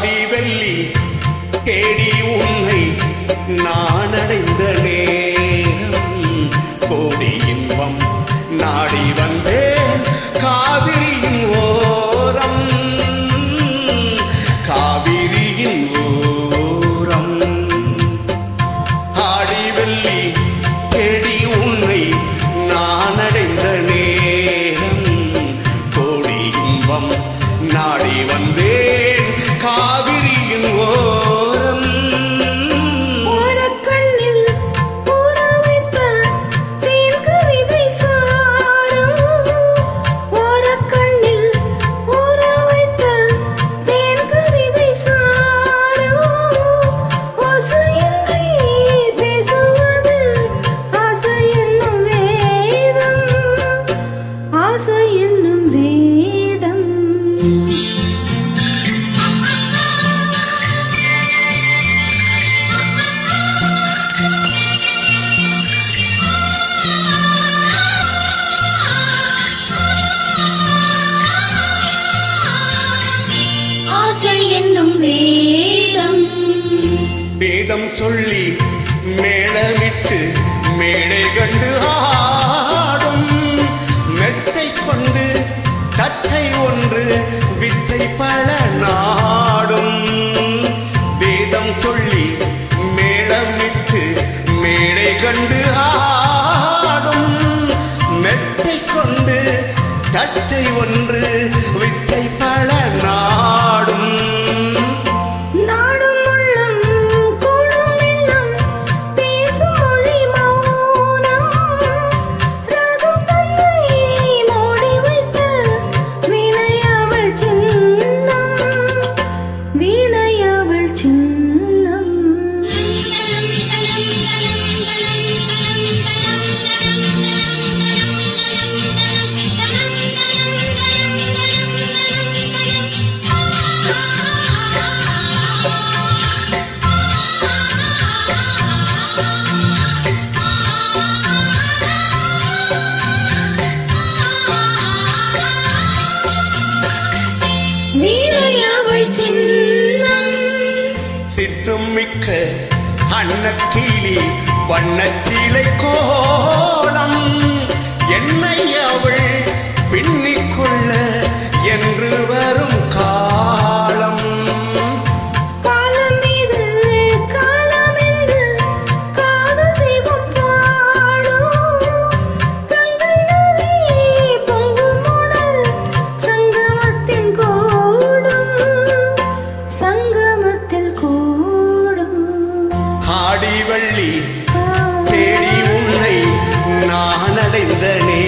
ஆடி வெள்ளி தேடி உன்னை நான் அடைந்த நேரம் கோடி இன்பம் நாடி வந்தேன் காவிரியின் ஓரம். காவிரியின் ஓரம். ஆடி வெள்ளி தேடி உன்னை நான் அடைந்த கோடி இன்பம் நாடி வந்தேன் காவிரியின் ஓரம். ஓரக்கண்ணில் ஊற வேதம் சொல்லி மேளமிட்டு மேடை கண்டு ஆடும். மெத்தை கொண்டு தத்தை ஒன்று வித்தை பல நாடும். வேதம் சொல்லி மேளமிட்டு மேடை கண்டு ஆடும். மெத்தை கொண்டு தத்தை ஒன்று சித்தும் மிக்க அன்னக்கிளி வண்ணக்கிளை கோலம். என்னை அவள் ஆடி வள்ளி தேடி உன்னை நான் அடைந்தனே